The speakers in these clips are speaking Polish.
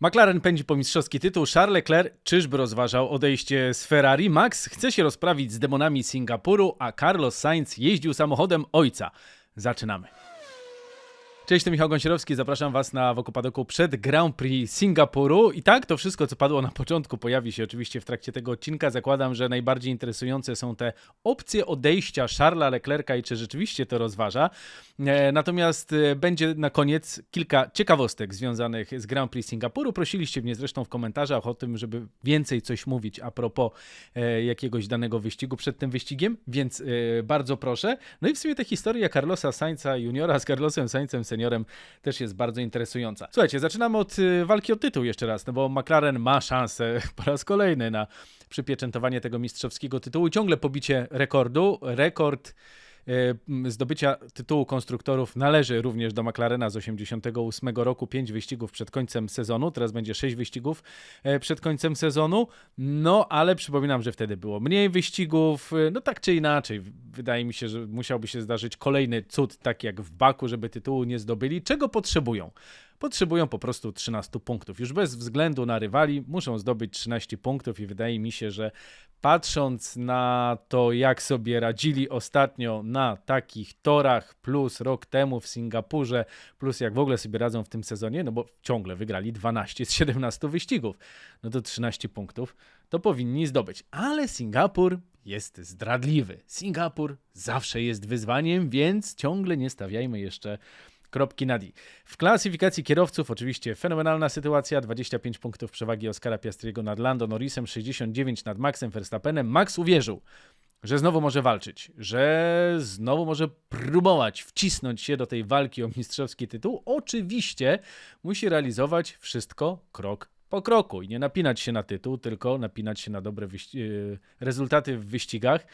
McLaren pędzi po mistrzowski tytuł, Charles Leclerc czyżby rozważał odejście z Ferrari, Max chce się rozprawić z demonami Singapuru, a Carlos Sainz jeździł samochodem ojca. Zaczynamy. Cześć, to Michał Gąsierowski, zapraszam Was na Wokół Padoku przed Grand Prix Singapuru. I tak, to wszystko, co padło na początku, pojawi się oczywiście w trakcie tego odcinka. Zakładam, że najbardziej interesujące są te opcje odejścia Charlesa Leclerca i czy rzeczywiście to rozważa. E, natomiast e, będzie na koniec kilka ciekawostek związanych z Grand Prix Singapuru. Prosiliście mnie zresztą w komentarzach o tym, żeby więcej coś mówić a propos e, jakiegoś danego wyścigu przed tym wyścigiem, więc bardzo proszę. No i w sumie ta historia Carlosa Sainza juniora z Carlosem Sainzem seniorem też jest bardzo interesująca. Słuchajcie, zaczynamy od y, walki o tytuł jeszcze raz, no bo McLaren ma szansę po raz kolejny na przypieczętowanie tego mistrzowskiego tytułu i ciągle pobicie rekordu. Rekord zdobycia tytułu konstruktorów należy również do McLarena z 88 roku, 5 wyścigów przed końcem sezonu, teraz będzie 6 wyścigów e, przed końcem sezonu, no ale przypominam, że wtedy było mniej wyścigów, e, no tak czy inaczej, wydaje mi się, że musiałby się zdarzyć kolejny cud, tak jak w Baku, żeby tytułu nie zdobyli. Czego potrzebują? Potrzebują po prostu 13 punktów. Już bez względu na rywali muszą zdobyć 13 punktów i wydaje mi się, że patrząc na to, jak sobie radzili ostatnio na takich torach, plus rok temu w Singapurze, plus jak w ogóle sobie radzą w tym sezonie, no bo ciągle wygrali 12 z 17 wyścigów, no to 13 punktów to powinni zdobyć. Ale Singapur jest zdradliwy. Singapur zawsze jest wyzwaniem, więc ciągle nie stawiajmy jeszcze kropki na D. W klasyfikacji kierowców oczywiście fenomenalna sytuacja, 25 punktów przewagi Oscara Piastriego nad Lando Norrisem, 69 nad Maxem Verstappenem. Max uwierzył, że znowu może walczyć, że znowu może próbować wcisnąć się do tej walki o mistrzowski tytuł. Oczywiście musi realizować wszystko krok po kroku i nie napinać się na tytuł, tylko napinać się na dobre wyści- yy, rezultaty w wyścigach.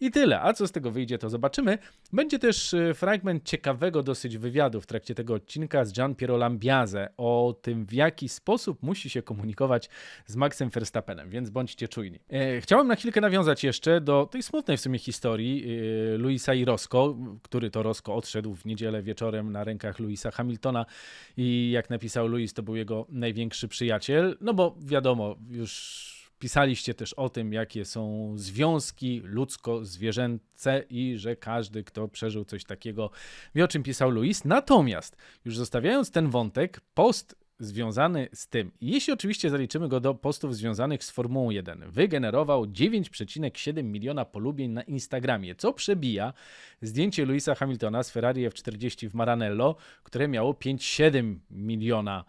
I tyle. A co z tego wyjdzie, to zobaczymy. Będzie też y, fragment ciekawego dosyć wywiadu w trakcie tego odcinka z Gian Piero Lambiase o tym, w jaki sposób musi się komunikować z Maxem Verstappenem, więc bądźcie czujni. E, chciałem na chwilkę nawiązać jeszcze do tej smutnej w sumie historii e, Luisa i Rosco, który to Rosco odszedł w niedzielę wieczorem na rękach Luisa Hamiltona i jak napisał Luis, to był jego największy przyjaciel, no bo wiadomo, już Pisaliście też o tym, jakie są związki ludzko-zwierzęce i że każdy, kto przeżył coś takiego, wie o czym pisał Luis. Natomiast, już zostawiając ten wątek, post związany z tym, jeśli oczywiście zaliczymy go do postów związanych z Formułą 1, wygenerował 9,7 miliona polubień na Instagramie, co przebija zdjęcie Luisa Hamiltona z Ferrari F40 w Maranello, które miało 5,7 miliona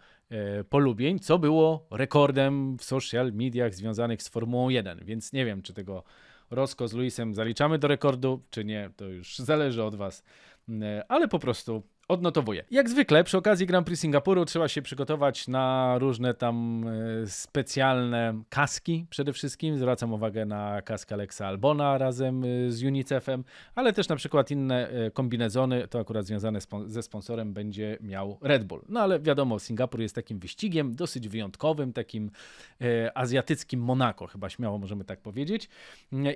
polubień, co było rekordem w social mediach związanych z Formułą 1, więc nie wiem, czy tego Rosco z Luisem zaliczamy do rekordu, czy nie, to już zależy od Was, E, ale po prostu odnotowuję. Jak zwykle przy okazji Grand Prix Singapuru trzeba się przygotować na różne tam e, specjalne kaski przede wszystkim. Zwracam uwagę na kask Alexa Albona razem e, z UNICEF-em, ale też na przykład inne e, kombinezony, to akurat związane ze sponsorem będzie miał Red Bull. No ale wiadomo, Singapur jest takim wyścigiem dosyć wyjątkowym, takim azjatyckim Monako, chyba śmiało możemy tak powiedzieć.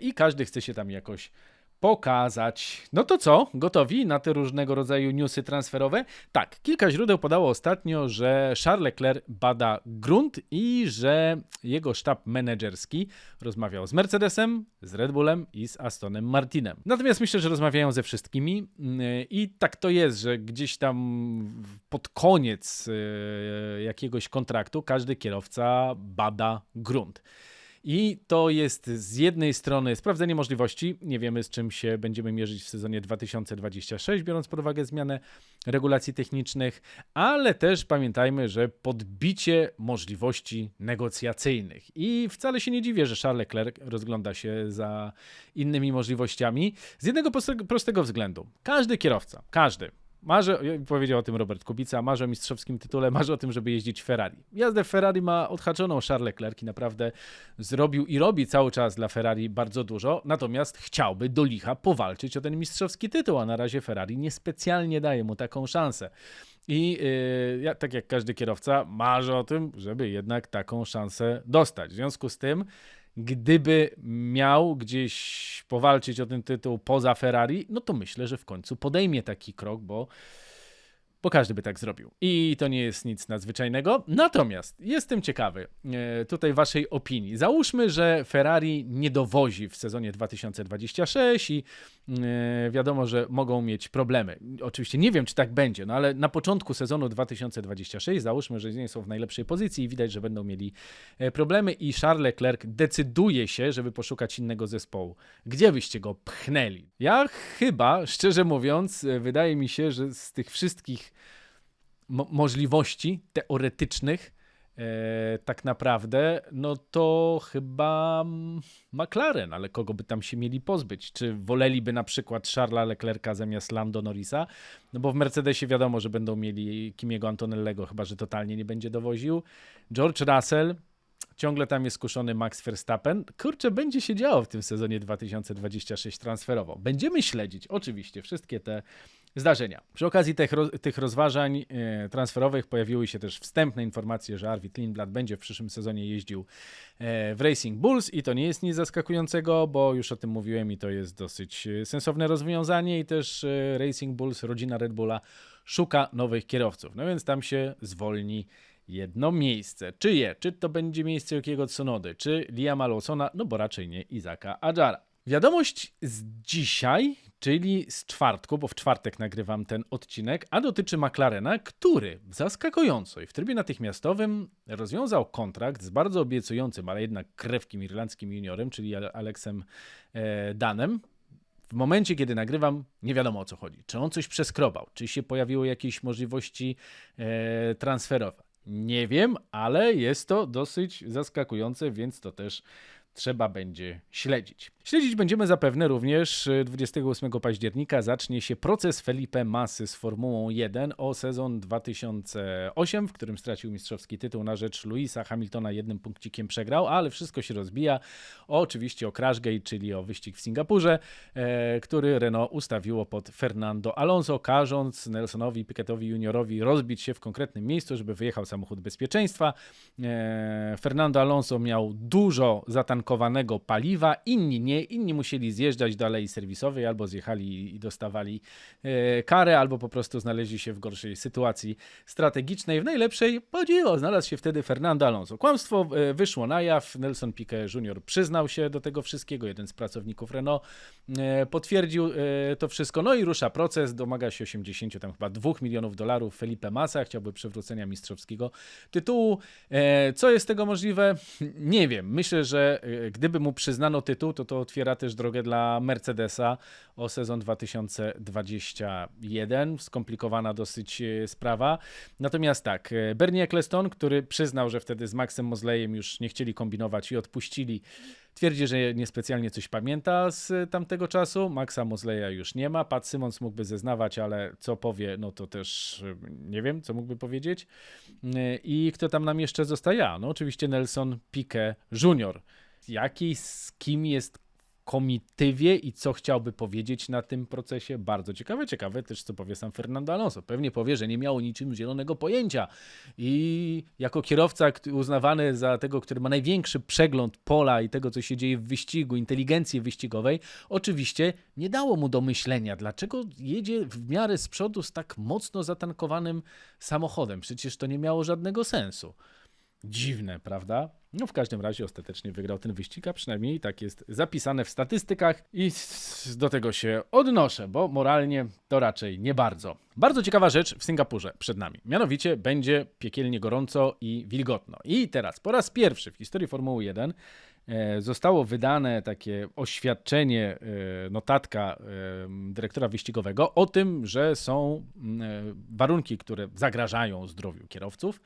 I każdy chce się tam jakoś pokazać. No to co? Gotowi na te różnego rodzaju newsy transferowe? Tak, kilka źródeł podało ostatnio, że Charles Leclerc bada grunt i że jego sztab menedżerski rozmawiał z Mercedesem, z Red Bullem i z Astonem Martinem. Natomiast myślę, że rozmawiają ze wszystkimi i tak to jest, że gdzieś tam pod koniec e, jakiegoś kontraktu każdy kierowca bada grunt. I to jest z jednej strony sprawdzenie możliwości. Nie wiemy, z czym się będziemy mierzyć w sezonie 2026, biorąc pod uwagę zmianę regulacji technicznych, ale też pamiętajmy, że podbicie możliwości negocjacyjnych. I wcale się nie dziwię, że Charles Leclerc rozgląda się za innymi możliwościami z jednego prostego- względu. Każdy kierowca, każdy, Marzy, powiedział o tym Robert Kubica, marzy o mistrzowskim tytule, marzy o tym, żeby jeździć Ferrari. Jazdę Ferrari ma odhaczoną Charles Leclerc i naprawdę zrobił i robi cały czas dla Ferrari bardzo dużo, natomiast chciałby do licha powalczyć o ten mistrzowski tytuł, a na razie Ferrari niespecjalnie daje mu taką szansę. I yy, ja, tak jak każdy kierowca, marzę o tym, żeby jednak taką szansę dostać. W związku z tym, gdyby miał gdzieś powalczyć o ten tytuł poza Ferrari, no to myślę, że w końcu podejmie taki krok, bo bo każdy by tak zrobił. I to nie jest nic nadzwyczajnego. Natomiast jestem ciekawy e, tutaj waszej opinii. Załóżmy, że Ferrari nie dowozi w sezonie 2026 i e, wiadomo, że mogą mieć problemy. Oczywiście nie wiem, czy tak będzie, no ale na początku sezonu 2026 załóżmy, że nie są w najlepszej pozycji i widać, że będą mieli e, problemy i Charles Leclerc decyduje się, żeby poszukać innego zespołu. Gdzie byście go pchnęli? Ja chyba, szczerze mówiąc, wydaje mi się, że z tych wszystkich mo możliwości teoretycznych, e, tak naprawdę, no to chyba McLaren, ale kogo by tam się mieli pozbyć? Czy woleliby na przykład Charlesa Leclerca zamiast Lando Norrisa? No bo w Mercedesie wiadomo, że będą mieli Kimiego Antonellego, chyba że totalnie nie będzie dowoził. George Russell, Ciągle tam jest skuszony Max Verstappen. Kurczę, będzie się działo w tym sezonie 2026 transferowo. Będziemy śledzić oczywiście wszystkie te zdarzenia. Przy okazji tych, tych rozważań e, transferowych pojawiły się też wstępne informacje, że Arvid Lindblad będzie w przyszłym sezonie jeździł e, w Racing Bulls i to nie jest nic zaskakującego, bo już o tym mówiłem i to jest dosyć e, sensowne rozwiązanie i też Racing Bulls, rodzina Red Bulla szuka nowych kierowców. No więc tam się zwolni jedno miejsce. Czyje? Czy to będzie miejsce Jokiego Tsunody, czy Liama Lawsona? No bo raczej nie Izaka Adjara. Wiadomość z dzisiaj, czyli z czwartku, bo w czwartek nagrywam ten odcinek, a dotyczy McLarena, który zaskakująco i w trybie natychmiastowym rozwiązał kontrakt z bardzo obiecującym, ale jednak krewkim irlandzkim juniorem, czyli Alexem e, Danem. W momencie, kiedy nagrywam, nie wiadomo o co chodzi. Czy on coś przeskrobał, czy się pojawiły jakieś możliwości e, transferowe. Nie wiem, ale jest to dosyć zaskakujące, więc to też trzeba będzie śledzić. Śledzić będziemy zapewne również 28 y, października zacznie się proces Felipe Masy z Formułą 1 o sezon 2008, w którym stracił mistrzowski tytuł na rzecz Louisa Hamiltona, jednym punkcikiem przegrał, ale wszystko się rozbija. O, oczywiście o Crashgate, czyli o wyścig w Singapurze, e, który Renault ustawiło pod Fernando Alonso, każąc Nelsonowi Piquetowi juniorowi rozbić się w konkretnym miejscu, żeby wyjechał samochód bezpieczeństwa. E, Fernando Alonso miał dużo zatankowanego paliwa, inni nie inni musieli zjeżdżać do alei serwisowej, albo zjechali i dostawali e, karę, albo po prostu znaleźli się w gorszej sytuacji strategicznej. W najlepszej podziwo, znalazł się wtedy Fernando Alonso. Kłamstwo e, wyszło na jaw, Nelson Piquet Jr. przyznał się do tego wszystkiego, jeden z pracowników Renault e, potwierdził to wszystko, no i rusza proces, domaga się 80 tam chyba 2 milionów dolarów Felipe Massa, chciałby przywrócenia mistrzowskiego tytułu. Co jest tego możliwe? Nie wiem. Myślę, że gdyby mu przyznano tytuł, to to otwiera też drogę dla Mercedesa o sezon 2021. Skomplikowana dosyć e, sprawa. Natomiast tak, e, Bernie Eccleston, który przyznał, że wtedy z Maxem Mosleyem już nie chcieli kombinować i odpuścili Twierdzi, że niespecjalnie coś pamięta z tamtego czasu. Maxa Mosleya już nie ma. Pat Simons mógłby zeznawać, ale co powie, no to też e, nie wiem, co mógłby powiedzieć. I kto tam nam jeszcze zostaje? No oczywiście Nelson Piquet Jr. Jaki z kim jest komitywie i co chciałby powiedzieć na tym procesie. Bardzo ciekawe, ciekawe też co powie sam Fernando Alonso. Pewnie powie, że nie miał niczym zielonego pojęcia i jako kierowca uznawany za tego, który ma największy przegląd pola i tego, co się dzieje w wyścigu, inteligencji wyścigowej, oczywiście nie dało mu do myślenia, dlaczego jedzie w miarę z przodu z tak mocno zatankowanym samochodem. Przecież to nie miało żadnego sensu. Dziwne, prawda? No w każdym razie ostatecznie wygrał ten wyścig, a przynajmniej tak jest zapisane w statystykach i do tego się odnoszę, bo moralnie to raczej nie bardzo. Bardzo ciekawa rzecz w Singapurze przed nami. Mianowicie będzie piekielnie gorąco i wilgotno. I teraz po raz pierwszy w historii Formuły 1 e, zostało wydane takie oświadczenie, e, notatka e, dyrektora wyścigowego o tym, że są warunki, które zagrażają zdrowiu kierowców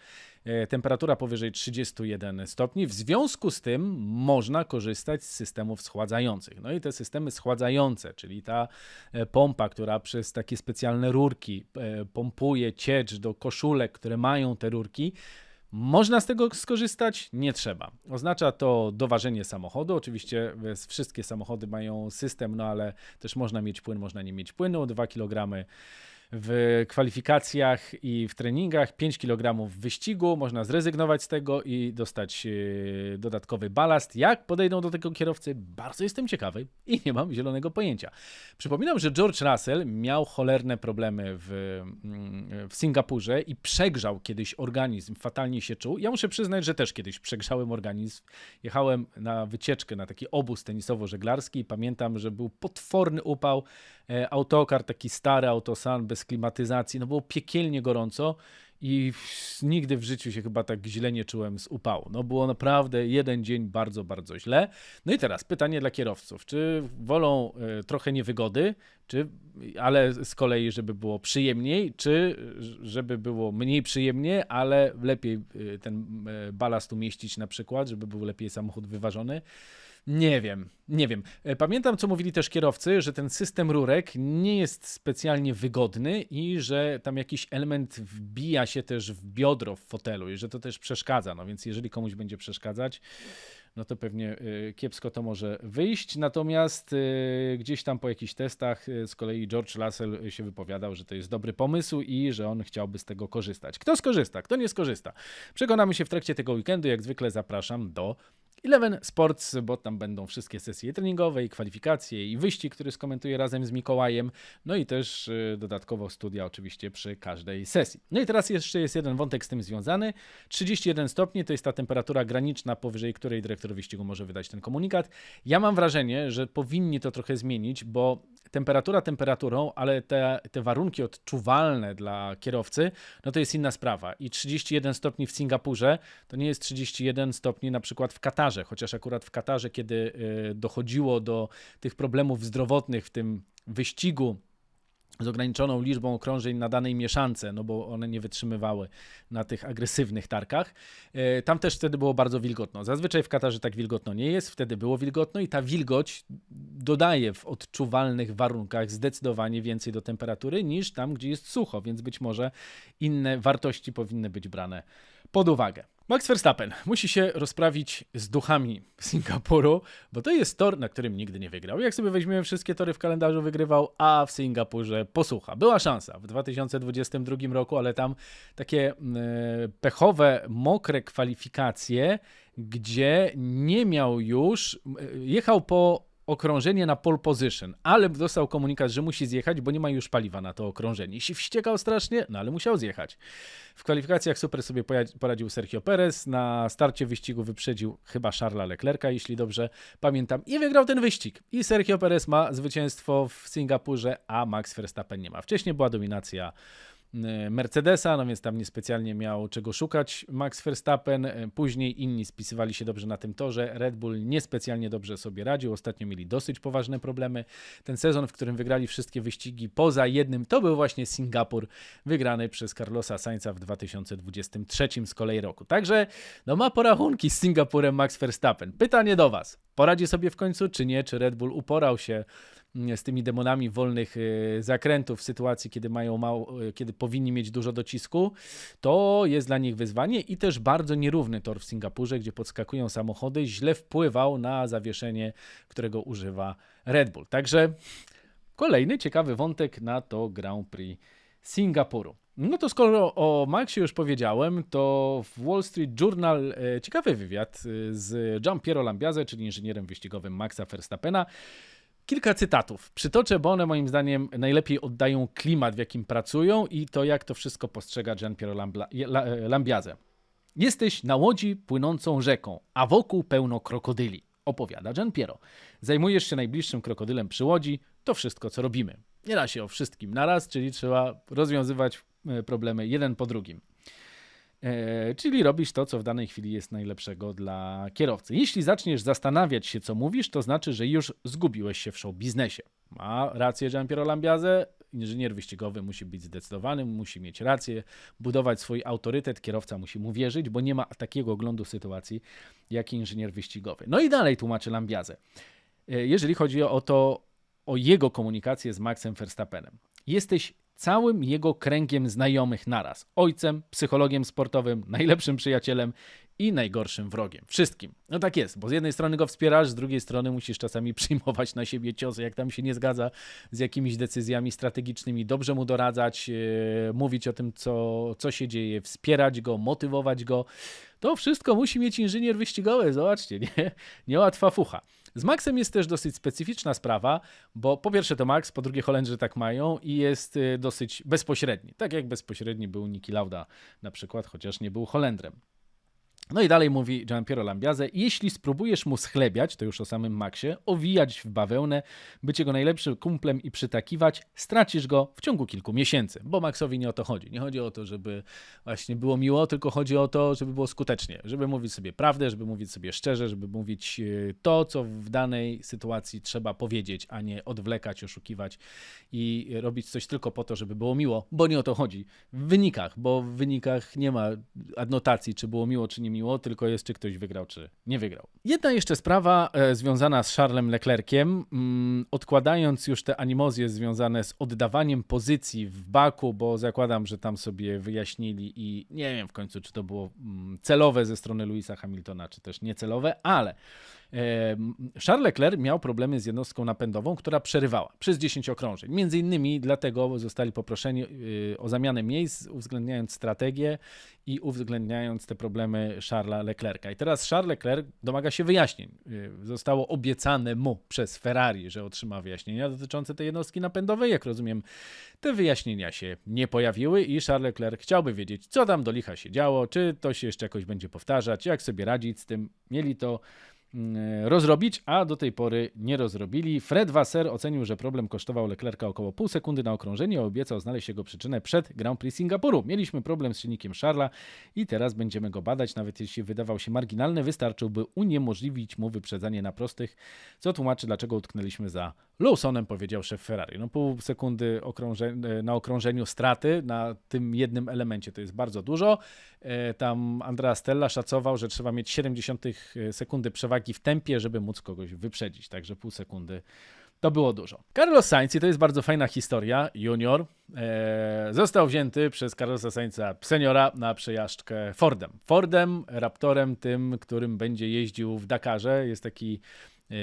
E, temperatura powyżej 31 stopni. W związku z tym można korzystać z systemów schładzających. No i te systemy schładzające, czyli ta e, pompa, która przez takie specjalne rurki e, pompuje ciecz do koszulek, które mają te rurki, można z tego skorzystać? Nie trzeba. Oznacza to doważenie samochodu. Oczywiście wszystkie samochody mają system, no ale też można mieć płyn, można nie mieć płynu. 2 kg w kwalifikacjach i w treningach 5 kg w wyścigu, można zrezygnować z tego i dostać e, dodatkowy balast. Jak podejdą do tego kierowcy, bardzo jestem ciekawy i nie mam zielonego pojęcia. Przypominam, że George Russell miał cholerne problemy w, mm, w Singapurze i przegrzał kiedyś organizm, fatalnie się czuł. Ja muszę przyznać, że też kiedyś przegrzałem organizm. Jechałem na wycieczkę, na taki obóz tenisowo-żeglarski i pamiętam, że był potworny upał. E, Autokar, taki stary autosan bez klimatyzacji, no było piekielnie gorąco i nigdy w życiu się chyba tak źle nie czułem z upału. No było naprawdę jeden dzień bardzo, bardzo źle. No i teraz pytanie dla kierowców. Czy wolą e, trochę niewygody, czy, ale z kolei, żeby było przyjemniej, czy żeby było mniej przyjemnie, ale lepiej e, ten e, balast umieścić na przykład, żeby był lepiej samochód wyważony? Nie wiem, nie wiem. E, Pamiętam, co mówili też kierowcy, że ten system rurek nie jest specjalnie wygodny i że tam jakiś element wbija się też w biodro w fotelu i że to też przeszkadza. No więc jeżeli komuś będzie przeszkadzać, no to pewnie y, kiepsko to może wyjść. Natomiast y, gdzieś tam po jakichś testach z kolei George Russell się wypowiadał, że to jest dobry pomysł i że on chciałby z tego korzystać. Kto skorzysta, kto nie skorzysta? Przekonamy się w trakcie tego weekendu. Jak zwykle zapraszam do Eleven Sports, bo tam będą wszystkie sesje treningowe i kwalifikacje i wyścig, który skomentuję razem z Mikołajem, no i też y, dodatkowo studia oczywiście przy każdej sesji. No i teraz jeszcze jest jeden wątek z tym związany. 31 stopni to jest ta temperatura graniczna, powyżej której dyrektor wyścigu może wydać ten komunikat. Ja mam wrażenie, że powinni to trochę zmienić, bo temperatura temperaturą, ale te, te warunki odczuwalne dla kierowcy, no to jest inna sprawa. I 31 stopni w Singapurze to nie jest 31 stopni na przykład w Katarze, chociaż akurat w Katarze, kiedy y, dochodziło do tych problemów zdrowotnych w tym wyścigu z ograniczoną liczbą okrążeń na danej mieszance, no bo one nie wytrzymywały na tych agresywnych tarkach. E, Tam też wtedy było bardzo wilgotno. Zazwyczaj w Katarze tak wilgotno nie jest, wtedy było wilgotno i ta wilgoć dodaje w odczuwalnych warunkach zdecydowanie więcej do temperatury niż tam, gdzie jest sucho, więc być może inne wartości powinny być brane pod uwagę. Max Verstappen musi się rozprawić z duchami Singapuru, bo to jest tor, na którym nigdy nie wygrał. Jak sobie weźmiemy wszystkie tory w kalendarzu, wygrywał, a w Singapurze posłucha. Była szansa w 2022 roku, ale tam takie e, pechowe, mokre kwalifikacje, gdzie nie miał już, e, jechał po okrążenie na pole position, ale dostał komunikat, że musi zjechać, bo nie ma już paliwa na to okrążenie. I się wściekał strasznie, no ale musiał zjechać. W kwalifikacjach super sobie poradził Sergio Perez, na starcie wyścigu wyprzedził chyba Charlesa Leclerca, jeśli dobrze pamiętam, i wygrał ten wyścig. I Sergio Perez ma zwycięstwo w Singapurze, a Max Verstappen nie ma. Wcześniej była dominacja Mercedesa, no więc tam niespecjalnie miał czego szukać Max Verstappen. Y, Później inni spisywali się dobrze na tym torze. Red Bull niespecjalnie dobrze sobie radził. Ostatnio mieli dosyć poważne problemy. Ten sezon, w którym wygrali wszystkie wyścigi poza jednym, to był właśnie Singapur, wygrany przez Carlosa Sainza w 2023 z kolei roku. Także no ma porachunki z Singapurem Max Verstappen. Pytanie do Was. Poradzi sobie w końcu, czy nie? Czy Red Bull uporał się z tymi demonami wolnych y, zakrętów w sytuacji, kiedy mają mało, y, kiedy powinni mieć dużo docisku, to jest dla nich wyzwanie i też bardzo nierówny tor w Singapurze, gdzie podskakują samochody, źle wpływał na zawieszenie, którego używa Red Bull. Także kolejny ciekawy wątek na to Grand Prix Singapuru. No to skoro o Maxie już powiedziałem, to w Wall Street Journal e, ciekawy wywiad e, z Giampiero Lambiase, czyli inżynierem wyścigowym Maxa Verstappena. Kilka cytatów przytoczę, bo one moim zdaniem najlepiej oddają klimat, w jakim pracują i to, jak to wszystko postrzega Lambla- La- e, Lambiase. Jesteś na łodzi płynącą rzeką, a wokół pełno krokodyli, opowiada Gianpiero. Zajmujesz się najbliższym krokodylem przy łodzi, to wszystko, co robimy. Nie da się o wszystkim naraz, czyli trzeba rozwiązywać e, problemy jeden po drugim. E, czyli robisz to, co w danej chwili jest najlepszego dla kierowcy. Jeśli zaczniesz zastanawiać się, co mówisz, to znaczy, że już zgubiłeś się w show biznesie. Ma rację Giampiero Lambiase, inżynier wyścigowy musi być zdecydowany, musi mieć rację, budować swój autorytet, kierowca musi mu wierzyć, bo nie ma takiego oglądu sytuacji jak inżynier wyścigowy. No i dalej tłumaczy Lambiase. E, Jeżeli chodzi o to, o jego komunikację z Maxem Verstappenem. Jesteś całym jego kręgiem znajomych naraz. Ojcem, psychologiem sportowym, najlepszym przyjacielem i najgorszym wrogiem. Wszystkim. No tak jest, bo z jednej strony go wspierasz, z drugiej strony musisz czasami przyjmować na siebie ciosy, jak tam się nie zgadza z jakimiś decyzjami strategicznymi, dobrze mu doradzać, yy, mówić o tym, co, co się dzieje, wspierać go, motywować go. To wszystko musi mieć inżynier wyścigowy, zobaczcie, nie? Niełatwa fucha. Z Maxem jest też dosyć specyficzna sprawa, bo po pierwsze to Max, po drugie Holendrzy tak mają i jest y, dosyć bezpośredni. Tak jak bezpośredni był Niki Lauda na przykład, chociaż nie był Holendrem. No i dalej mówi Gianpiero Lambiase, jeśli spróbujesz mu schlebiać, to już o samym Maxie, owijać w bawełnę, być jego najlepszym kumplem i przytakiwać, stracisz go w ciągu kilku miesięcy, bo Maxowi nie o to chodzi. Nie chodzi o to, żeby właśnie było miło, tylko chodzi o to, żeby było skutecznie, żeby mówić sobie prawdę, żeby mówić sobie szczerze, żeby mówić e, to, co w danej sytuacji trzeba powiedzieć, a nie odwlekać, oszukiwać i robić coś tylko po to, żeby było miło, bo nie o to chodzi. W wynikach, bo w wynikach nie ma adnotacji, czy było miło, czy nie miło, tylko jest, czy ktoś wygrał, czy nie wygrał. Jedna jeszcze sprawa e, związana z Charlesem Leclerciem, mm, odkładając już te animozje związane z oddawaniem pozycji w baku, bo zakładam, że tam sobie wyjaśnili i nie wiem w końcu, czy to było mm, celowe ze strony Louisa Hamiltona, czy też niecelowe, ale Charles Leclerc miał problemy z jednostką napędową, która przerywała przez 10 okrążeń. Między innymi dlatego zostali poproszeni y, o zamianę miejsc, uwzględniając strategię i uwzględniając te problemy Charlesa Leclerca. I teraz Charles Leclerc domaga się wyjaśnień. Y, Zostało obiecane mu przez Ferrari, że otrzyma wyjaśnienia dotyczące tej jednostki napędowej. Jak rozumiem, te wyjaśnienia się nie pojawiły i Charles Leclerc chciałby wiedzieć, co tam do licha się działo, czy to się jeszcze jakoś będzie powtarzać, jak sobie radzić z tym. Mieli to rozrobić, a do tej pory nie rozrobili. Fred Wasser ocenił, że problem kosztował Leclerca około pół sekundy na okrążenie obiecał znaleźć jego przyczynę przed Grand Prix Singapuru. Mieliśmy problem z silnikiem Charlesa i teraz będziemy go badać. Nawet jeśli wydawał się marginalny, wystarczyłby uniemożliwić mu wyprzedzanie na prostych, co tłumaczy, dlaczego utknęliśmy za Lawsonem, powiedział szef Ferrari. No pół sekundy okrąże na okrążeniu straty na tym jednym elemencie to jest bardzo dużo. E, Tam Andrea Stella szacował, że trzeba mieć 70 sekundy przewagi w tempie, żeby móc kogoś wyprzedzić. Także pół sekundy to było dużo. Carlos Sainz, i to jest bardzo fajna historia, junior, e, został wzięty przez Carlosa Sainza seniora na przejażdżkę Fordem. Fordem, Raptorem, tym, którym będzie jeździł w Dakarze. Jest taki e,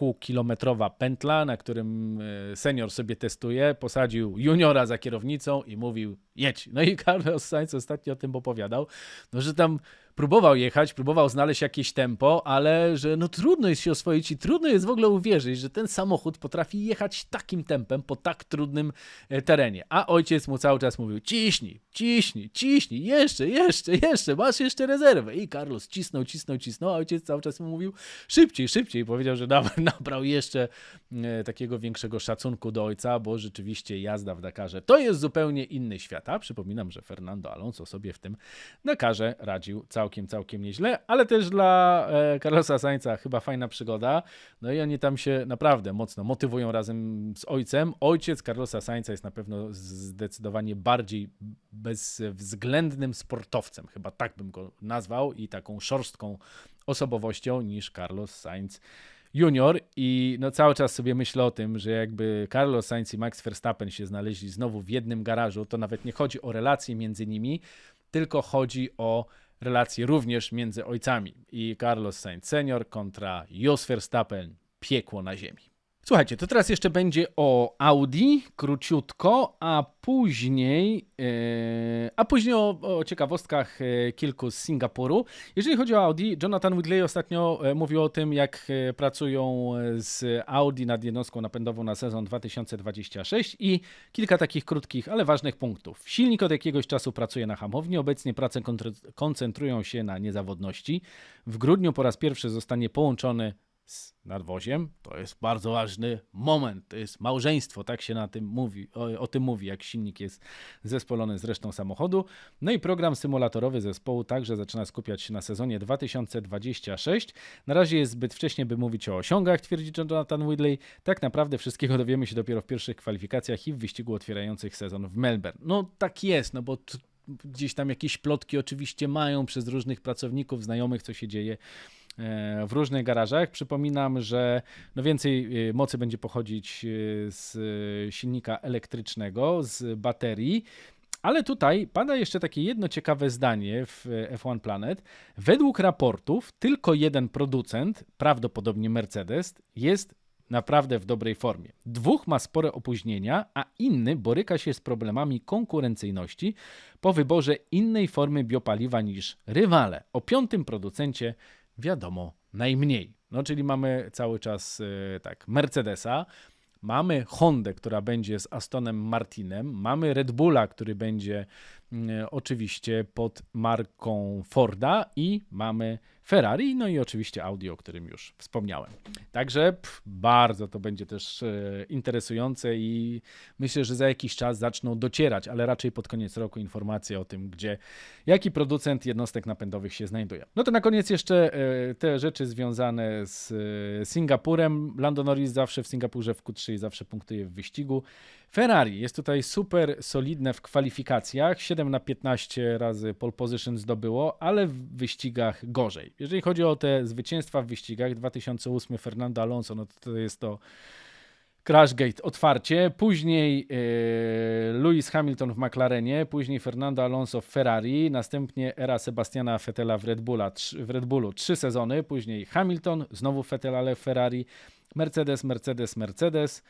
kilkukilometrowa pętla, na którym e, senior sobie testuje. Posadził juniora za kierownicą i mówił jedź. No i Carlos Sainz ostatnio o tym opowiadał, no, że tam próbował jechać, próbował znaleźć jakieś tempo, ale że no trudno jest się oswoić i trudno jest w ogóle uwierzyć, że ten samochód potrafi jechać takim tempem po tak trudnym e, terenie. A ojciec mu cały czas mówił: ciśnij, ciśnij, ciśnij, jeszcze, jeszcze, jeszcze, masz jeszcze rezerwę. I Carlos cisnął, cisnął, cisnął, a ojciec cały czas mu mówił: szybciej, szybciej. Powiedział, że nab- nabrał jeszcze e, takiego większego szacunku do ojca, bo rzeczywiście jazda w Dakarze to jest zupełnie inny świat. A przypominam, że Fernando Alonso sobie w tym Dakarze radził całkiem, całkiem nieźle, ale też dla e, Carlosa Sainza chyba fajna przygoda. No i oni tam się naprawdę mocno motywują razem z ojcem. Ojciec Carlosa Sainza jest na pewno zdecydowanie bardziej bezwzględnym sportowcem, chyba tak bym go nazwał, i taką szorstką osobowością niż Carlos Sainz junior i no cały czas sobie myślę o tym, że jakby Carlos Sainz i Max Verstappen się znaleźli znowu w jednym garażu, to nawet nie chodzi o relacje między nimi, tylko chodzi o relacje również między ojcami. I Carlos Sainz senior kontra Jos Verstappen, piekło na ziemi. Słuchajcie, to teraz jeszcze będzie o Audi, króciutko, a później, e, a później o, o ciekawostkach e, kilku z Singapuru. Jeżeli chodzi o Audi, Jonathan Whitley ostatnio e, mówił o tym, jak pracują z Audi nad jednostką napędową na sezon 2026 i kilka takich krótkich, ale ważnych punktów. Silnik od jakiegoś czasu pracuje na hamowni, obecnie prace koncentrują się na niezawodności. W grudniu po raz pierwszy zostanie połączony z nadwoziem. To jest bardzo ważny moment. To jest małżeństwo, tak się na tym mówi, o, o, tym mówi, jak silnik jest zespolony z resztą samochodu. No i program symulatorowy zespołu także zaczyna skupiać się na sezonie 2026. Na razie jest zbyt wcześnie, by mówić o osiągach, twierdzi Jonathan Whitley. Tak naprawdę wszystkiego dowiemy się dopiero w pierwszych kwalifikacjach i w wyścigu otwierających sezon w Melbourne. No tak jest, no bo gdzieś tam jakieś plotki oczywiście mają przez różnych pracowników, znajomych, co się dzieje w różnych garażach. Przypominam, że no więcej e, mocy będzie pochodzić e, z e, silnika elektrycznego, z baterii. Ale tutaj pada jeszcze takie jedno ciekawe zdanie w e, F1 Planet. Według raportów tylko jeden producent, prawdopodobnie Mercedes, jest naprawdę w dobrej formie. Dwóch ma spore opóźnienia, a inny boryka się z problemami konkurencyjności po wyborze innej formy biopaliwa niż rywale. O piątym producencie wiadomo najmniej. No, czyli mamy cały czas e, tak Mercedesa, Mamy Hondę, która będzie z Astonem Martinem, mamy Red Bulla, który będzie oczywiście pod marką Forda i mamy Ferrari, no i oczywiście Audi, o którym już wspomniałem. Także pff, bardzo to będzie też e, interesujące i myślę, że za jakiś czas zaczną docierać, ale raczej pod koniec roku informacje o tym, gdzie, jaki producent jednostek napędowych się znajduje. No to na koniec jeszcze e, te rzeczy związane z e, Singapurem. Lando Norris zawsze w Singapurze w Q3 zawsze punktuje w wyścigu. Ferrari jest tutaj super solidne w kwalifikacjach. 7 na 15 razy pole position zdobyło, ale w wyścigach gorzej. Jeżeli chodzi o te zwycięstwa w wyścigach, 2008 Fernando Alonso, no to, jest to Crashgate otwarcie, później e, Lewis Hamilton w McLarenie, później Fernando Alonso w Ferrari, następnie era Sebastiana Vettela w Red, Bulla, w Red Bullu trzy sezony, później Hamilton, znowu Vettel, ale w Ferrari, Mercedes, Mercedes, Mercedes,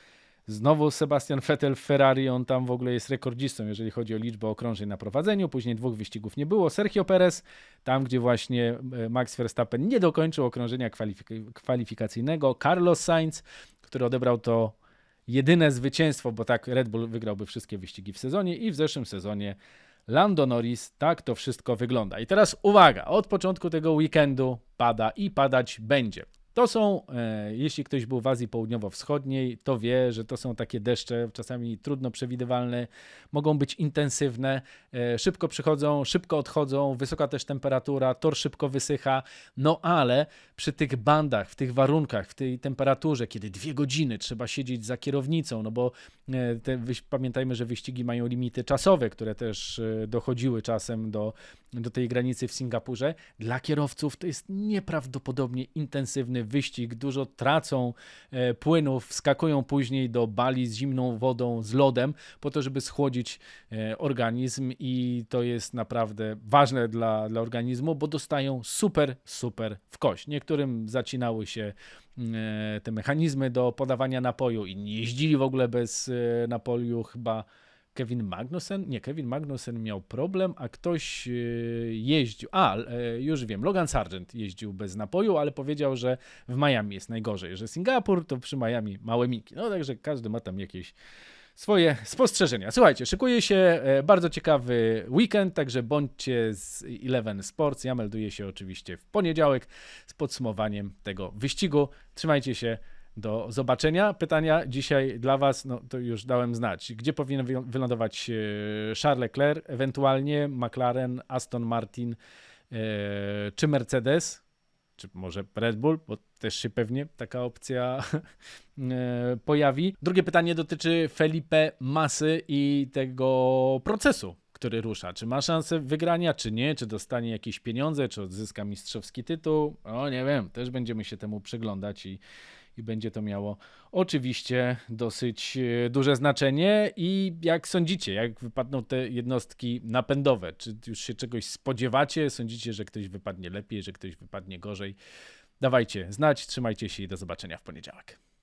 Znowu Sebastian Vettel w Ferrari, on tam w ogóle jest rekordzistą, jeżeli chodzi o liczbę okrążeń na prowadzeniu. Później dwóch wyścigów nie było. Sergio Perez, tam gdzie właśnie e, Max Verstappen nie dokończył okrążenia kwalifik- kwalifikacyjnego. Carlos Sainz, który odebrał to jedyne zwycięstwo, bo tak Red Bull wygrałby wszystkie wyścigi w sezonie i w zeszłym sezonie Lando Norris. Tak to wszystko wygląda. I teraz uwaga, od początku tego weekendu pada i padać będzie. To są, e, jeśli ktoś był w Azji Południowo-Wschodniej, to wie, że to są takie deszcze, czasami trudno przewidywalne, mogą być intensywne, e, szybko przychodzą, szybko odchodzą, wysoka też temperatura, tor szybko wysycha, no ale przy tych bandach, w tych warunkach, w tej temperaturze, kiedy dwie godziny trzeba siedzieć za kierownicą, no bo e, te, pamiętajmy, że wyścigi mają limity czasowe, które też dochodziły czasem do, do tej granicy w Singapurze. Dla kierowców to jest nieprawdopodobnie intensywny wyścig, dużo tracą e, płynów, wskakują później do bali z zimną wodą, z lodem, po to, żeby schłodzić e, organizm. I to jest naprawdę ważne dla, dla organizmu, bo dostają super, super w kość. Niektórym zacinały się e, te mechanizmy do podawania napoju, inni jeździli w ogóle bez napoju, chyba Kevin Magnussen, nie, Kevin Magnussen miał problem, a ktoś e, jeździł, a e, już wiem, Logan Sargent jeździł bez napoju, ale powiedział, że w Miami jest najgorzej, że Singapur to przy Miami małe miki. No także każdy ma tam jakieś swoje spostrzeżenia. Słuchajcie, szykuje się e, bardzo ciekawy weekend, także bądźcie z Eleven Sports. Ja melduję się oczywiście w poniedziałek z podsumowaniem tego wyścigu. Trzymajcie się. Do zobaczenia. Pytania dzisiaj dla Was, no to już dałem znać. Gdzie powinien wy- wylądować e, Charles Leclerc, ewentualnie McLaren, Aston Martin e, czy Mercedes, czy może Red Bull, bo też się pewnie taka opcja e, pojawi. Drugie pytanie dotyczy Felipe Masy i tego procesu, który rusza. Czy ma szansę wygrania, czy nie? Czy dostanie jakieś pieniądze, czy odzyska mistrzowski tytuł? O, nie wiem. Też będziemy się temu przyglądać i, i będzie to miało oczywiście dosyć e, duże znaczenie. I jak sądzicie, jak wypadną te jednostki napędowe? Czy już się czegoś spodziewacie? Sądzicie, że ktoś wypadnie lepiej, że ktoś wypadnie gorzej? Dawajcie znać, trzymajcie się i do zobaczenia w poniedziałek.